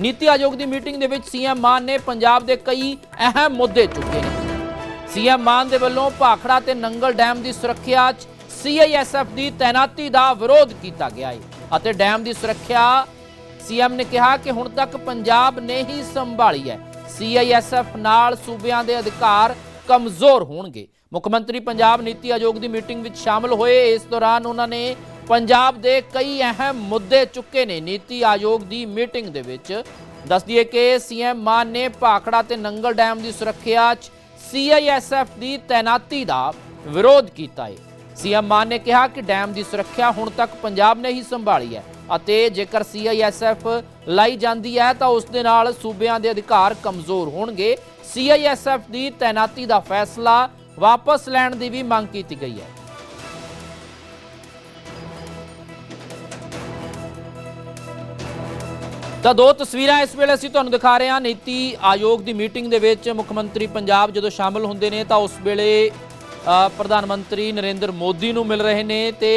ਨੀਤੀ ਆਯੋਗ ਦੀ ਮੀਟਿੰਗ ਦੇ ਵਿੱਚ ਸੀਐਮ ਮਾਨ ਨੇ ਪੰਜਾਬ ਦੇ ਕਈ ਅਹਿਮ ਮੁੱਦੇ ਚੁੱਕੇ ਨੇ। ਸੀਐਮ ਮਾਨ ਦੇ ਵੱਲੋਂ ਭਾਖੜਾ ਤੇ ਨੰਗਲ ਡੈਮ ਦੀ ਸੁਰੱਖਿਆ 'ਚ ਸੀਆਈਐਸਐਫ ਦੀ ਤਾਇਨਾਤੀ ਦਾ ਵਿਰੋਧ ਕੀਤਾ ਗਿਆ ਹੈ ਅਤੇ ਡੈਮ ਦੀ ਸੁਰੱਖਿਆ, ਸੀਐਮ ਨੇ ਕਿਹਾ ਕਿ ਹੁਣ ਤੱਕ ਪੰਜਾਬ ਨੇ ਹੀ ਸੰਭਾਲੀ ਹੈ। ਸੀਆਈਐਸਐਫ ਨਾਲ ਸੂਬਿਆਂ ਦੇ ਅਧਿਕਾਰ ਕਮਜ਼ੋਰ ਹੋਣਗੇ। ਮੁੱਖ ਮੰਤਰੀ ਪੰਜਾਬ ਨੀਤੀ ਆਯੋਗ ਦੀ ਮੀਟਿੰਗ ਵਿੱਚ ਸ਼ਾਮਲ ਹੋਏ। ਇਸ ਦੌਰਾਨ ਉਹਨਾਂ ਨੇ ਪੰਜਾਬ ਦੇ ਕਈ ਅਹਿਮ ਮੁੱਦੇ ਚੁੱਕੇ ਨੇ। ਨੀਤੀ ਆਯੋਗ ਦੀ ਮੀਟਿੰਗ ਦੇ ਵਿੱਚ ਦੱਸ ਦਈਏ ਕਿ ਸੀਐਮ ਮਾਨ ਨੇ ਭਾਖੜਾ ਤੇ ਨੰਗਲ ਡੈਮ ਦੀ ਸੁਰੱਖਿਆ 'ਚ ਸੀਆਈਐਸਐਫ ਦੀ ਤਾਇਨਾਤੀ ਦਾ ਵਿਰੋਧ ਕੀਤਾ ਹੈ ਸੀਐਮ ਮਾਨ ਨੇ ਕਿਹਾ ਕਿ ਡੈਮ ਦੀ ਸੁਰੱਖਿਆ ਹੁਣ ਤੱਕ ਪੰਜਾਬ ਨੇ ਹੀ ਸੰਭਾਲੀ ਹੈ ਅਤੇ ਜੇਕਰ ਸੀਆਈਐਸਐਫ ਲਾਈ ਜਾਂਦੀ ਹੈ ਤਾਂ ਉਸ ਦੇ ਨਾਲ ਸੂਬਿਆਂ ਦੇ ਅਧਿਕਾਰ ਕਮਜ਼ੋਰ ਹੋਣਗੇ। ਸੀਆਈਐਸਐਫ ਦੀ ਤਾਇਨਾਤੀ ਦਾ ਫੈਸਲਾ ਵਾਪਸ ਲੈਣ ਦੀ ਵੀ ਮੰਗ ਕੀਤੀ ਗਈ ਹੈ। ਤਾਂ ਦੋ ਤਸਵੀਰਾਂ ਇਸ ਵੇਲੇ ਅਸੀਂ ਤੁਹਾਨੂੰ ਦਿਖਾ ਰਹੇ ਹਾਂ। ਨੀਤੀ ਆਯੋਗ ਦੀ ਮੀਟਿੰਗ ਦੇ ਵਿੱਚ ਮੁੱਖ ਮੰਤਰੀ ਪੰਜਾਬ ਜਦੋਂ ਸ਼ਾਮਲ ਹੁੰਦੇ ਨੇ ਤਾਂ ਉਸ ਵੇਲੇ ਪ੍ਰਧਾਨ ਮੰਤਰੀ ਨਰਿੰਦਰ ਮੋਦੀ ਨੂੰ ਮਿਲ ਰਹੇ ਨੇ ਤੇ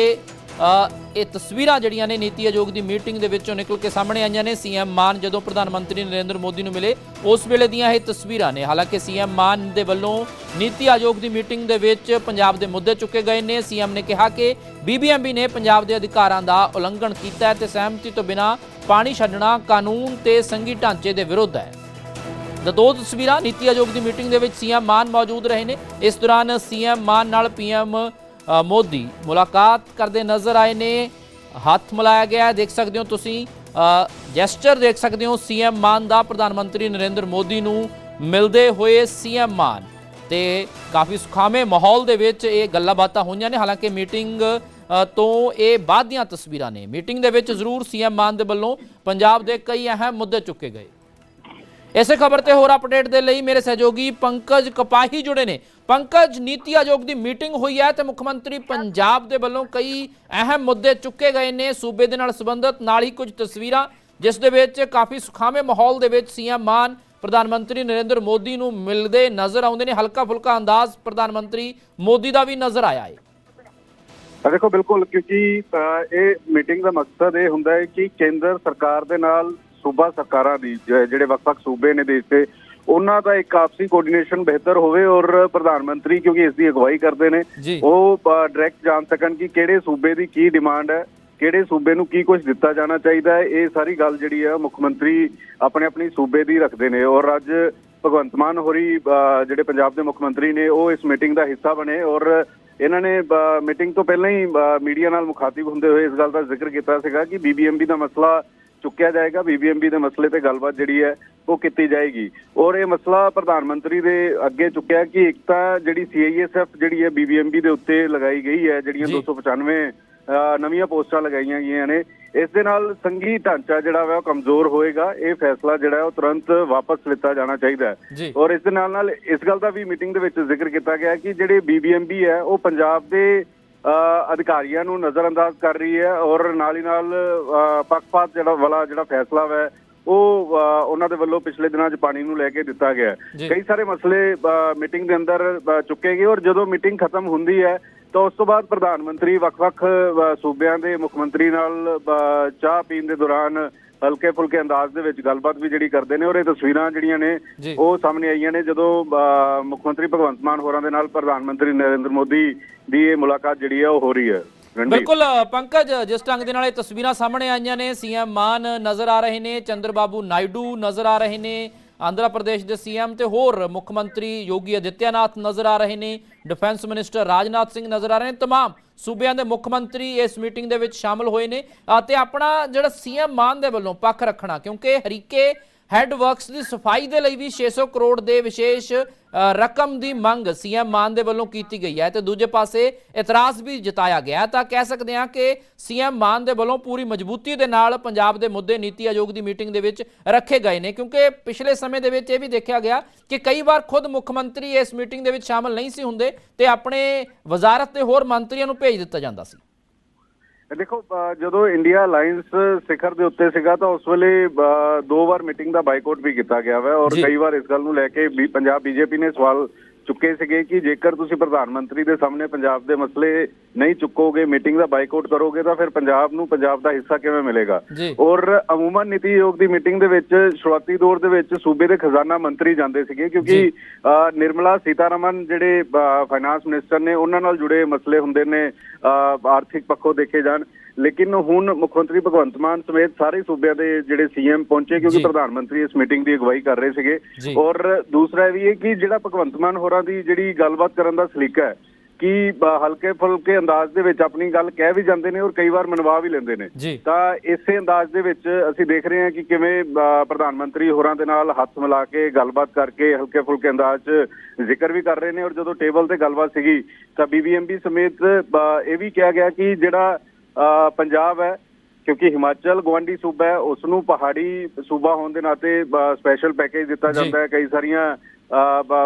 ਇਹ ਤਸਵੀਰਾਂ ਜਿਹੜੀਆਂ ਨੇ ਨੀਤੀ ਆਯੋਗ ਦੀ ਮੀਟਿੰਗ ਦੇ ਵਿੱਚੋਂ ਨਿਕਲ ਕੇ ਸਾਹਮਣੇ ਆਈਆਂ ਨੇ। ਸੀਐਮ ਮਾਨ ਜਦੋਂ ਪ੍ਰਧਾਨ ਮੰਤਰੀ ਨਰਿੰਦਰ ਮੋਦੀ ਨੂੰ ਮਿਲੇ, ਉਸ ਵੇਲੇ ਦੀਆਂ ਇਹ ਤਸਵੀਰਾਂ ਨੇ। ਹਾਲਾਂਕਿ ਸੀਐਮ ਮਾਨ ਦੇ ਵੱਲੋਂ ਨੀਤੀ ਆਯੋਗ ਦੀ ਮੀਟਿੰਗ ਦੇ ਵਿੱਚ ਪੰਜਾਬ ਦੇ ਮੁੱਦੇ ਚੁੱਕੇ ਗਏ ਨੇ। ਸੀਐਮ ਨੇ ਕਿਹਾ ਕਿ ਬੀਬੀਐਮਬੀ ਨੇ ਪੰਜਾਬ ਦੇ ਅਧਿਕਾਰਾਂ ਦਾ ਉਲੰਘਣ ਕੀਤਾ ਹੈ ਤੇ ਸਹਿਮਤੀ ਤੋਂ ਬਿਨਾਂ ਪਾਣੀ ਛੱਡਣਾ ਕਾਨੂੰਨ ਤੇ ਸੰਘੀ ਢਾਂਚੇ ਦੇ ਵਿਰੁੱਧ ਹੈ। ਤਾਂ ਦੋ ਤਸਵੀਰਾਂ ਨੀਤੀ ਆਯੋਗ ਦੀ ਮੀਟਿੰਗ ਦੇ ਵਿੱਚ ਸੀਐਮ ਮਾਨ ਮੌਜੂਦ ਰਹੇ ਨੇ। ਇਸ ਦੌਰਾਨ ਸੀਐਮ ਮਾਨ ਨਾਲ ਪੀਐਮ ਮੋਦੀ, ਮੁਲਾਕਾਤ ਕਰਦੇ ਨਜ਼ਰ ਆਏ ਨੇ। ਹੱਥ ਮਿਲਾਇਆ ਗਿਆ ਦੇਖ ਸਕਦੇ ਹੋ ਤੁਸੀਂ। ਜੈਸਚਰ ਦੇਖ ਸਕਦੇ ਹੋ, ਸੀਐਮ ਮਾਨ ਦਾ, ਪ੍ਰਧਾਨ ਮੰਤਰੀ ਨਰਿੰਦਰ ਮੋਦੀ ਨੂੰ ਮਿਲਦੇ ਹੋਏ ਸੀਐਮ ਮਾਨ। ਤੇ ਕਾਫੀ ਸੁਖਾਵੇਂ ਮਾਹੌਲ ਦੇ ਵਿੱਚ ਇਹ ਗੱਲਾਂ ਬਾਤਾਂ ਹੋਈਆਂ ਨੇ। ਹਾਲਾਂਕਿ ਮੀਟਿੰਗ ਤੋਂ ਇਹ ਬਾਅਦ ਦੀਆਂ ਤਸਵੀਰਾਂ ਨੇ। ਮੀਟਿੰਗ ਦੇ ਵਿੱਚ ਜ਼ਰੂਰ ਸੀਐਮ ਮਾਨ ਦੇ ਵੱਲੋਂ ਪੰਜਾਬ ਦੇ ਕਈ ਅਹਿਮ ਮੁੱਦੇ ਚੁੱਕੇ ਗਏ। ਇਸੇ ਖਬਰ ਤੇ ਹੋਰ ਅਪਡੇਟ ਦੇ ਲਈ ਮੇਰੇ ਸਹਿਯੋਗੀ ਪੰਕਜ ਕਪਾਹੀ ਜੁੜੇ ਨੇ। ਪੰਕਜ, ਨੀਤੀ ਆਯੋਗ ਦੀ ਮੀਟਿੰਗ ਹੋਈ ਹੈ ਤੇ ਮੁੱਖ ਮੰਤਰੀ ਪੰਜਾਬ ਦੇ ਵੱਲੋਂ ਕਈ ਅਹਿਮ ਮੁੱਦੇ ਚੁੱਕੇ ਗਏ ਨੇ। ਸੂਬੇ ਦੇ ਨਾਲ ਸੰਬੰਧਿਤ ਨਾਲ ਹੀ ਕੁਝ ਤਸਵੀਰਾਂ, ਜਿਸ ਦੇ ਵਿੱਚ ਕਾਫੀ ਸੁਖਾਵੇਂ ਮਾਹੌਲ ਦੇ ਵਿੱਚ ਸੀਐਮ ਮਾਨ, ਪ੍ਰਧਾਨ ਮੰਤਰੀ ਨਰਿੰਦਰ ਮੋਦੀ ਨੂੰ ਮਿਲਦੇ ਨਜ਼ਰ ਆਉਂਦੇ ਨੇ। ਹਲਕਾ ਫੁਲਕਾ ਅੰਦਾਜ਼ ਪ੍ਰਧਾਨ ਮੰਤਰੀ ਮੋਦੀ ਦਾ ਵੀ ਨਜ਼ਰ ਆਇਆ ਹੈ ਦੇਖੋ, ਬਿਲਕੁਲ, ਕਿਉਂਕਿ ਇਹ ਮੀਟਿੰਗ ਦਾ ਮਕਸਦ ਇਹ ਹੁੰਦਾ ਹੈ ਕਿ ਕੇਂਦਰ ਸਰਕਾਰ ਦੇ ਨਾਲ ਸੂਬਾ ਸਰਕਾਰਾਂ ਦੀ ਜਿਹੜੇ ਵੱਖ-ਵੱਖ ਸੂਬੇ ਨੇ ਦੇਸ਼ ਦੇ ਉਹਨਾਂ ਦਾ ਇੱਕ ਆਪਸੀ ਕੋਆਰਡੀਨੇਸ਼ਨ ਬਿਹਤਰ ਹੋਵੇ ਔਰ ਪ੍ਰਧਾਨ ਮੰਤਰੀ ਕਿਉਂਕਿ ਇਸ ਦੀ ਅਗਵਾਈ ਕਰਦੇ ਨੇ। ਉਹ ਡਾਇਰੈਕਟ ਜਾਣ ਸਕਣ ਕਿ ਕਿਹੜੇ ਸੂਬੇ ਦੀ ਕੀ ਡਿਮਾਂਡ ਹੈ ਕਿਹੜੇ ਸੂਬੇ ਨੂੰ ਕੀ ਕੁਝ ਦਿੱਤਾ ਜਾਣਾ ਚਾਹੀਦਾ ਹੈ ਇਹ ਸਾਰੀ ਗੱਲ ਜਿਹੜੀ ਹੈ ਮੁੱਖ ਮੰਤਰੀ ਆਪਣੇ ਆਪਣੀ ਸੂਬੇ ਦੀ ਰੱਖਦੇ ਨੇ ਔਰ ਅੱਜ ਭਗਵੰਤ ਮਾਨ ਹੋਰੀ ਜਿਹੜੇ ਪੰਜਾਬ ਦੇ ਮੁੱਖ ਮੰਤਰੀ ਨੇ ਉਹ ਇਸ ਮੀਟਿੰਗ ਦਾ ਹਿੱਸਾ ਬਣੇ ਔਰ ਇਹਨਾਂ ਨੇ ਮੀਟਿੰਗ ਤੋਂ ਪਹਿਲਾਂ ਹੀ ਮੀਡੀਆ ਨਾਲ ਮੁਖਾਤਿਬ ਹੁੰਦੇ ਹੋਏ ਇਸ ਗੱਲ ਦਾ ਜ਼ਿਕਰ ਕੀਤਾ ਸੀਗਾ ਕਿ ਬੀਬੀਐਮਬੀ ਦਾ ਮਸਲਾ ਚੁੱਕਿਆ ਜਾਏਗਾ ਬੀਬੀਐਮਬੀ ਦੇ ਮਸਲੇ ਤੇ ਗੱਲਬਾਤ ਜਿਹੜੀ ਹੈ ਉਹ ਕੀਤੀ ਜਾਏਗੀ। ਔਰ ਇਹ ਮਸਲਾ ਪ੍ਰਧਾਨ ਮੰਤਰੀ ਦੇ ਅੱਗੇ ਚੁੱਕਿਆ ਕਿ ਇੱਕ ਤਾਂ ਜਿਹੜੀ ਸੀਆਈਐਸਐਫ ਜਿਹੜੀ ਹੈ ਬੀਬੀਐਮਬੀ ਦੇ ਉੱਤੇ ਲਗਾਈ ਗਈ ਹੈ ਜਿਹੜੀਆਂ ਜੀ। 295 ਅ, ਨਵੀਆਂ ਪੋਸਟਾਂ ਲਗਾਈਆਂ ਗਈਆਂ ਨੇ। ਇਸ ਦੇ ਨਾਲ ਸੰਘੀ ਢਾਂਚਾ ਜਿਹੜਾ ਵਾ ਉਹ ਕਮਜ਼ੋਰ ਹੋਏਗਾ। ਇਹ ਫੈਸਲਾ ਜਿਹੜਾ ਹੈ ਉਹ ਤੁਰੰਤ ਵਾਪਸ ਲਿੱਤਾ ਜਾਣਾ ਚਾਹੀਦਾ ਹੈ। ਔਰ ਇਸ ਦੇ ਨਾਲ ਨਾਲ ਇਸ ਗੱਲ ਦਾ ਵੀ ਮੀਟਿੰਗ ਦੇ ਵਿੱਚ ਜ਼ਿਕਰ ਕੀਤਾ ਗਿਆ ਕਿ ਜਿਹੜੇ ਬੀਬੀਐਮਬੀ ਹੈ ਉਹ ਪੰਜਾਬ ਦੇ ਅਧਿਕਾਰੀਆਂ ਨੂੰ ਨਜ਼ਰਅੰਦਾਜ਼ ਕਰ ਰਹੀ ਹੈ ਔਰ ਨਾਲ ਹੀ ਨਾਲ ਪੱਖਪਾਤ ਜਿਹੜਾ ਵਾਲਾ ਜਿਹੜਾ ਫੈਸਲਾ ਹੈ ਉਹ ਉਹਨਾਂ ਦੇ ਵੱਲੋਂ ਪਿਛਲੇ ਦਿਨਾਂ 'ਚ ਪਾਣੀ ਨੂੰ ਲੈ ਕੇ ਦਿੱਤਾ ਗਿਆ। ਕਈ ਸਾਰੇ ਮਸਲੇ ਮੀਟਿੰਗ ਦੇ ਅੰਦਰ ਚੁੱਕੇ ਗਏ ਔਰ ਜਦੋਂ ਮੀਟਿੰਗ ਖਤਮ ਹੁੰਦੀ ਹੈ ਤਾਂ ਉਸ ਤੋਂ ਬਾਅਦ ਪ੍ਰਧਾਨ ਮੰਤਰੀ ਵੱਖ-ਵੱਖ ਸੂਬਿਆਂ ਦੇ ਮੁੱਖ ਮੰਤਰੀ ਨਾਲ ਚਾਹ ਪੀਣ ਦੇ ਦੌਰਾਨ ਹਲਕੇ ਫੁਲਕੇ ਅੰਦਾਜ਼ ਦੇ ਵਿੱਚ ਗੱਲਬਾਤ ਵੀ ਜਿਹੜੀ ਕਰਦੇ ਨੇ ਔਰ ਇਹ ਤਸਵੀਰਾਂ ਜਿਹੜੀਆਂ ਨੇ ਜੀ। ਉਹ ਸਾਹਮਣੇ ਆਈਆਂ ਨੇ ਜਦੋਂ ਅ, ਮੁੱਖ ਮੰਤਰੀ ਭਗਵੰਤ ਮਾਨ ਹੋਰਾਂ ਦੇ ਨਾਲ ਪ੍ਰਧਾਨ ਮੰਤਰੀ ਨਰਿੰਦਰ ਮੋਦੀ ਦੀ ਇਹ ਮੁਲਾਕਾਤ ਜਿਹੜੀ ਹੈ ਉਹ ਹੋ ਰਹੀ ਹੈ ਰਣਜੀਤ। ਬਿਲਕੁਲ ਅ, ਪੰਕਜ ਜਿਸ ਢੰਗ ਦੇ ਨਾਲ ਇਹ ਤਸਵੀਰਾਂ ਸਾਹਮਣੇ ਆਈਆਂ ਨੇ ਸੀਐਮ ਮਾਨ ਨਜ਼ਰ ਆ ਰਹੇ ਨੇ ਚੰਦਰਬਾਬੂ ਨਾਇਡੂ ਨਜ਼ਰ ਆ ਰਹੇ ਨੇ ਆਂਧਰਾ ਪ੍ਰਦੇਸ਼ ਦੇ ਸੀਐਮ ਤੇ ਹੋਰ ਮੁੱਖ ਮੰਤਰੀ ਯੋਗੀ ਆਦਿੱਤਿਆਨਾਥ ਨਜ਼ਰ ਆ ਰਹੇ ਨੇ ਡਿਫੈਂਸ ਮਿਨਿਸਟਰ ਰਾਜਨਾਥ ਸਿੰਘ ਨਜ਼ਰ ਆ ਰਹੇ ਨੇ तमाम ਸੂਬਿਆਂ ਦੇ ਮੁੱਖ ਮੰਤਰੀ ਇਸ ਮੀਟਿੰਗ ਦੇ ਵਿੱਚ ਸ਼ਾਮਲ ਹੋਏ ਨੇ ਅਤੇ ਆਪਣਾ ਜਿਹੜਾ ਸੀਐਮ ਮਾਨ ਦੇ ਵੱਲੋਂ ਪੱਖ ਰੱਖਣਾ, ਕਿਉਂਕਿ ਹਰੀਕੇ ਹੈੱਡ ਵਰਕਸ ਦੀ ਸਫ਼ਾਈ ਦੇ ਲਈ ਵੀ 600 ਕਰੋੜ ਦੇ ਵਿਸ਼ੇਸ਼ ਰਕਮ ਦੀ ਮੰਗ ਸੀਐਮ ਮਾਨ ਦੇ ਵੱਲੋਂ ਕੀਤੀ ਗਈ ਹੈ ਤੇ ਦੂਜੇ ਪਾਸੇ ਇਤਰਾਜ਼ ਵੀ ਜਤਾਇਆ ਗਿਆ ਤਾਂ ਕਹਿ ਸਕਦੇ ਹਾਂ ਕਿ ਸੀਐਮ ਮਾਨ ਦੇ ਵੱਲੋਂ ਪੂਰੀ ਮਜ਼ਬੂਤੀ ਦੇ ਨਾਲ ਪੰਜਾਬ ਦੇ ਮੁੱਦੇ ਨੀਤੀ ਆਯੋਗ ਦੀ ਮੀਟਿੰਗ ਦੇ ਵਿੱਚ ਰੱਖੇ ਗਏ ਨੇ, ਕਿਉਂਕਿ ਪਿਛਲੇ ਸਮੇਂ ਦੇ ਵਿੱਚ ਇਹ ਵੀ ਦੇਖਿਆ ਗਿਆ ਕਿ ਕਈ ਵਾਰ ਖੁਦ ਮੁੱਖ ਮੰਤਰੀ ਇਸ ਮੀਟਿੰਗ ਦੇ ਵਿੱਚ ਸ਼ਾਮਲ ਨਹੀਂ ਸੀ ਹੁੰਦੇ ਤੇ ਆਪਣੇ ਵਜ਼ਾਰਤ ਦੇ ਹੋਰ ਮੰਤਰੀਆਂ ਨੂੰ ਭੇਜ ਦਿੱਤਾ ਜਾਂਦਾ ਸੀ। ਦੇਖੋ ਜਦੋਂ ਇੰਡੀਆ ਅਲਾਈਅੰਸ ਸਿਖਰ ਦੇ ਉੱਤੇ ਸੀਗਾ ਤਾਂ ਉਸ ਵੇਲੇ ਦੋ ਵਾਰ ਮੀਟਿੰਗ ਦਾ ਬਾਈਕਾਟ ਵੀ ਕੀਤਾ ਗਿਆ ਵਾ ਔਰ। ਕਈ ਵਾਰ ਇਸ ਗੱਲ ਨੂੰ ਲੈ ਕੇ ਵੀ ਪੰਜਾਬ ਬੀਜੇਪੀ ਨੇ ਸਵਾਲ ਚੁੱਕੇ ਸੀਗੇ ਕਿ ਜੇਕਰ ਤੁਸੀਂ ਪ੍ਰਧਾਨ ਮੰਤਰੀ ਦੇ ਸਾਹਮਣੇ ਪੰਜਾਬ ਦੇ ਮਸਲੇ ਨਹੀਂ ਚੁੱਕੋਗੇ ਮੀਟਿੰਗ ਦਾ ਬਾਈਕਾਟ ਕਰੋਗੇ ਤਾਂ ਫਿਰ ਪੰਜਾਬ ਨੂੰ ਪੰਜਾਬ ਦਾ ਹਿੱਸਾ ਕਿਵੇਂ ਮਿਲੇਗਾ? ਔਰ ਅਮੂਮਨ ਨੀਤੀ ਆਯੋਗ ਦੀ ਮੀਟਿੰਗ ਦੇ ਵਿੱਚ ਸ਼ੁਰੂਆਤੀ ਦੌਰ ਦੇ ਵਿੱਚ ਸੂਬੇ ਦੇ ਖਜ਼ਾਨਾ ਮੰਤਰੀ ਜਾਂਦੇ ਸੀਗੇ ਕਿਉਂਕਿ ਨਿਰਮਲਾ ਸੀਤਾਰਮਨ ਜਿਹੜੇ ਫਾਈਨਾਂਸ ਮਿਨਿਸਟਰ ਨੇ ਉਹਨਾਂ ਨਾਲ ਜੁੜੇ ਮਸਲੇ ਹੁੰਦੇ ਨੇ ਆਰਥਿਕ ਪੱਖੋਂ ਦੇਖੇ ਜਾਣ। ਲੇਕਿਨ ਹੁਣ ਮੁੱਖ ਮੰਤਰੀ ਭਗਵੰਤ ਮਾਨ ਸਮੇਤ ਸਾਰੇ ਸੂਬਿਆਂ ਦੇ ਜਿਹੜੇ ਸੀਐਮ ਪਹੁੰਚੇ ਕਿਉਂਕਿ। ਪ੍ਰਧਾਨ ਮੰਤਰੀ ਇਸ ਮੀਟਿੰਗ ਦੀ ਅਗਵਾਈ ਕਰ ਰਹੇ ਸੀਗੇ। ਔਰ ਦੂਸਰਾ ਇਹ ਵੀ ਹੈ ਕਿ ਜਿਹੜਾ ਭਗਵੰਤ ਮਾਨ ਹੋਰਾਂ ਦੀ ਜਿਹੜੀ ਗੱਲਬਾਤ ਕਰਨ ਦਾ ਸਲੀਕਾ ਹੈ ਕਿ ਹਲਕੇ ਫੁਲਕੇ ਅੰਦਾਜ਼ ਦੇ ਵਿੱਚ ਆਪਣੀ ਗੱਲ ਕਹਿ ਵੀ ਜਾਂਦੇ ਨੇ ਔਰ ਕਈ ਵਾਰ ਮਨਵਾ ਵੀ ਲੈਂਦੇ ਨੇ ਤਾਂ ਇਸੇ ਅੰਦਾਜ਼ ਦੇ ਵਿੱਚ ਅਸੀਂ ਦੇਖ ਰਹੇ ਹਾਂ ਕਿ ਕਿਵੇਂ ਪ੍ਰਧਾਨ ਮੰਤਰੀ ਹੋਰਾਂ ਦੇ ਨਾਲ ਹੱਥ ਮਿਲਾ ਕੇ ਗੱਲਬਾਤ ਕਰਕੇ ਹਲਕੇ ਫੁਲਕੇ ਅੰਦਾਜ਼ 'ਚ ਜ਼ਿਕਰ ਵੀ ਕਰ ਰਹੇ ਨੇ ਔਰ ਜਦੋਂ ਟੇਬਲ ਤੇ ਗੱਲਬਾਤ ਸੀਗੀ ਤਾਂ ਬੀਬੀਐਮਬੀ ਸਮੇਤ ਇਹ ਵੀ ਕਿਹਾ ਗਿਆ ਕਿ ਜਿਹੜਾ ਪੰਜਾਬ ਹੈ ਕਿਉਂਕਿ ਹਿਮਾਚਲ ਗਵਾਂਡੀ ਸੂਬਾ ਹੈ ਉਸ ਨੂੰ ਪਹਾੜੀ ਸੂਬਾ ਹੋਣ ਦੇ ਨਾਤੇ ਸਪੈਸ਼ਲ ਪੈਕੇਜ ਦਿੱਤਾ। ਜਾਂਦਾ ਹੈ ਕਈ ਸਾਰੀਆਂ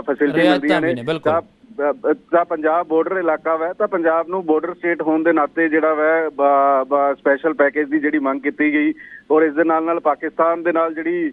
ਫੈਸਿਲਿਟੀ ਮਿਲਦੀਆਂ ਨੇ। ਤਾਂ ਪੰਜਾਬ ਬਾਰਡਰ ਇਲਾਕਾ ਵੈ ਤਾਂ ਪੰਜਾਬ ਨੂੰ ਬਾਰਡਰ ਸਟੇਟ ਹੋਣ ਦੇ ਨਾਤੇ ਜਿਹੜਾ ਵੈ ਸਪੈਸ਼ਲ ਪੈਕੇਜ ਦੀ ਜਿਹੜੀ ਮੰਗ ਕੀਤੀ ਗਈ ਔਰ ਇਸ ਦੇ ਨਾਲ ਨਾਲ ਪਾਕਿਸਤਾਨ ਦੇ ਨਾਲ ਜਿਹੜੀ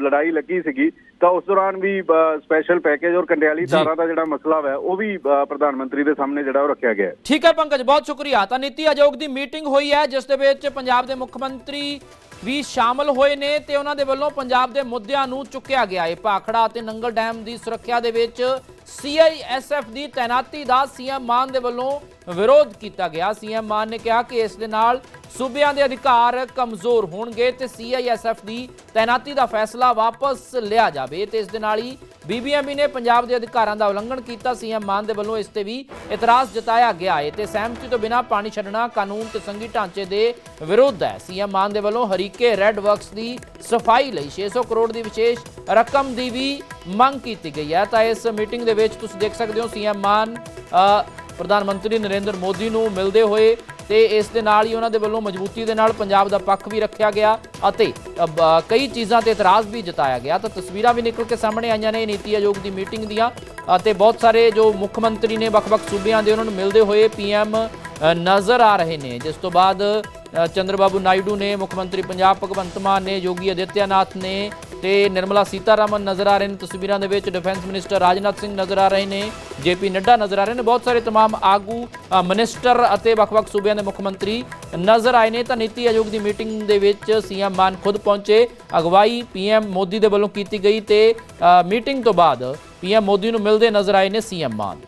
ਲੜਾਈ ਲੱਗੀ ਸੀਗੀ ਤਾਂ ਉਸ ਦੌਰਾਨ ਵੀ ਸਪੈਸ਼ਲ ਪੈਕੇਜ ਔਰ ਕੰਡਿਆਲੀ। ਤਾਰਾਂ ਦਾ ਜਿਹੜਾ ਮਸਲਾ ਵੈ ਉਹ ਵੀ ਪ੍ਰਧਾਨ ਮੰਤਰੀ ਦੇ ਸਾਹਮਣੇ ਜਿਹੜਾ ਉਹ ਰੱਖਿਆ ਗਿਆ ਹੈ। ਠੀਕ ਹੈ ਪੰਕਜ ਬਹੁਤ ਸ਼ੁਕਰੀਆ। ਤਾਂ ਨੀਤੀ ਆਯੋਗ ਦੀ ਮੀਟਿੰਗ ਹੋਈ ਹੈ ਜਿਸ ਦੇ ਵਿੱਚ ਪੰਜਾਬ ਦੇ ਮੁੱਖ ਮੰਤਰੀ ਵੀ ਸ਼ਾਮਲ ਹੋਏ ਨੇ ਤੇ ਉਹਨਾਂ ਦੇ ਵੱਲੋਂ ਪੰਜਾਬ ਦੇ ਮੁੱਦਿਆਂ ਨੂੰ ਚੁੱਕਿਆ ਗਿਆ ਹੈ। ਭਾਖੜਾ ਅਤੇ ਨੰਗਲ ਡੈਮ ਦੀ ਸੁਰੱਖਿਆ ਦੇ ਵਿੱਚ ਸੀਆਈਐਸਐਫ ਦੀ ਤੈਨਾਤੀ ਦਾ ਸੀਐਮ ਮਾਨ ਦੇ ਵੱਲੋਂ ਵਿਰੋਧ ਕੀਤਾ ਗਿਆ। ਸੀਐਮ ਮਾਨ ਨੇ ਕਿਹਾ ਕਿ ਇਸ ਦੇ ਨਾਲ ਸੂਬਿਆਂ ਦੇ ਅਧਿਕਾਰ ਕਮਜ਼ੋਰ ਹੋਣਗੇ ਤੇ ਸੀਆਈਐਸਐਫ ਦੀ ਤੈਨਾਤੀ ਦਾ ਫੈਸਲਾ ਵਾਪਸ ਲਿਆ ਜਾਵੇ ਤੇ ਇਸ ਦੇ ਨਾਲ ਹੀ ਬੀਬੀਐਮਬੀ ਨੇ ਪੰਜਾਬ ਦੇ ਅਧਿਕਾਰਾਂ ਦਾ ਉਲੰਘਣ ਕੀਤਾ। ਸੀਐਮ ਮਾਨ ਦੇ ਵੱਲੋਂ ਇਸ ਤੇ ਵੀ ਇਤਰਾਜ਼ ਜਤਾਇਆ ਗਿਆ ਹੈ ਤੇ ਸਹਿਮਤੀ ਤੋਂ ਬਿਨਾਂ ਪਾਣੀ ਛੱਡਣਾ ਕਾਨੂੰਨ ਤੇ ਸੰਘੀ ਢਾਂਚੇ ਦੇ ਵਿਰੁੱਧ ਹੈ। ਸੀਐਮ ਮਾਨ ਦੇ ਵੱਲੋਂ ਹਰੀਕੇ ਰੈੱਡ ਵਰਕਸ ਦੀ ਸਫ਼ਾਈ ਲਈ 600 ਕਰੋੜ ਦੀ ਵਿਸ਼ੇਸ਼ ਰਕਮ ਦੀ ਵੀ ਮੰਗ ਕੀਤੀ ਗਈ ਹੈ। ਤਾਂ ਇਸ ਮੀਟਿੰਗ ਦੇ ਵਿੱਚ ਤੁਸੀਂ ਦੇਖ ਸਕਦੇ ਹੋ ਸੀਐਮ ਮਾਨ ਪ੍ਰਧਾਨ ਮੰਤਰੀ ਨਰਿੰਦਰ ਮੋਦੀ ਨੂੰ ਮਿਲਦੇ ਹੋਏ ਤੇ ਇਸ ਦੇ ਨਾਲ ਹੀ ਉਹਨਾਂ ਦੇ ਵੱਲੋਂ ਮਜ਼ਬੂਤੀ ਦੇ ਨਾਲ ਪੰਜਾਬ ਦਾ ਪੱਖ ਵੀ ਰੱਖਿਆ ਗਿਆ ਅਤੇ ਕਈ ਚੀਜ਼ਾਂ ਤੇ ਇਤਰਾਜ਼ ਵੀ ਜਤਾਇਆ ਗਿਆ। ਤਾਂ ਤਸਵੀਰਾਂ ਵੀ ਨਿਕਲ ਕੇ ਸਾਹਮਣੇ ਆਈਆਂ ਨੇ ਨੀਤੀ ਆਯੋਗ ਦੀ ਮੀਟਿੰਗ ਦੀਆਂ ਅਤੇ ਬਹੁਤ ਸਾਰੇ ਜੋ ਮੁੱਖ ਮੰਤਰੀ ਨੇ ਵੱਖ-ਵੱਖ ਸੂਬਿਆਂ ਦੇ ਉਹਨਾਂ ਨੂੰ ਮਿਲਦੇ ਹੋਏ ਪੀਐਮ ਨਜ਼ਰ ਆ ਰਹੇ ਨੇ। ਜਿਸ ਤੋਂ ਬਾਅਦ ਚੰਦਰਬਾਬੂ ਨਾਇਡੂ ਨੇ ਮੁੱਖ ਮੰਤਰੀ ਪੰਜਾਬ ਭਗਵੰਤ ਮਾਨ ਨੇ ਯੋਗੀ ਆਦਿੱਤਿਆਨਾਥ ਨੇ ਤੇ ਨਿਰਮਲਾ ਸੀਤਾਰਾਮਨ ਨਜ਼ਰ ਆ ਰਹੇ ਨੇ ਤਸਵੀਰਾਂ ਦੇ ਵਿੱਚ ਡਿਫੈਂਸ ਮਿਨਿਸਟਰ ਰਾਜਨਾਥ ਸਿੰਘ ਨਜ਼ਰ ਆ ਰਹੇ ਨੇ ਜੇਪੀ ਨੱਡਾ ਨਜ਼ਰ ਆ ਰਹੇ ਨੇ ਬਹੁਤ ਸਾਰੇ तमाम ਆਗੂ ਅ, ਮਿਨਿਸਟਰ ਅਤੇ ਵੱਖ-ਵੱਖ ਸੂਬਿਆਂ ਦੇ ਮੁੱਖ ਮੰਤਰੀ ਨਜ਼ਰ ਆਏ ਨੇ ਤਾਂ ਨੀਤੀ ਆਯੋਗ ਦੀ ਮੀਟਿੰਗ ਦੇ ਵਿੱਚ ਸੀਐਮ ਮਾਨ ਖੁਦ ਪਹੁੰਚੇ ਅਗਵਾਈ ਪੀਐਮ ਮੋਦੀ ਦੇ ਵੱਲੋਂ ਕੀਤੀ ਗਈ ਤੇ ਅ, ਮੀਟਿੰਗ ਤੋਂ ਬਾਅਦ ਪੀਐਮ ਮੋਦੀ ਨੂੰ ਮਿਲਦੇ ਨਜ਼ਰ ਆਏ ਨੇ ਸੀਐਮ ਮਾਨ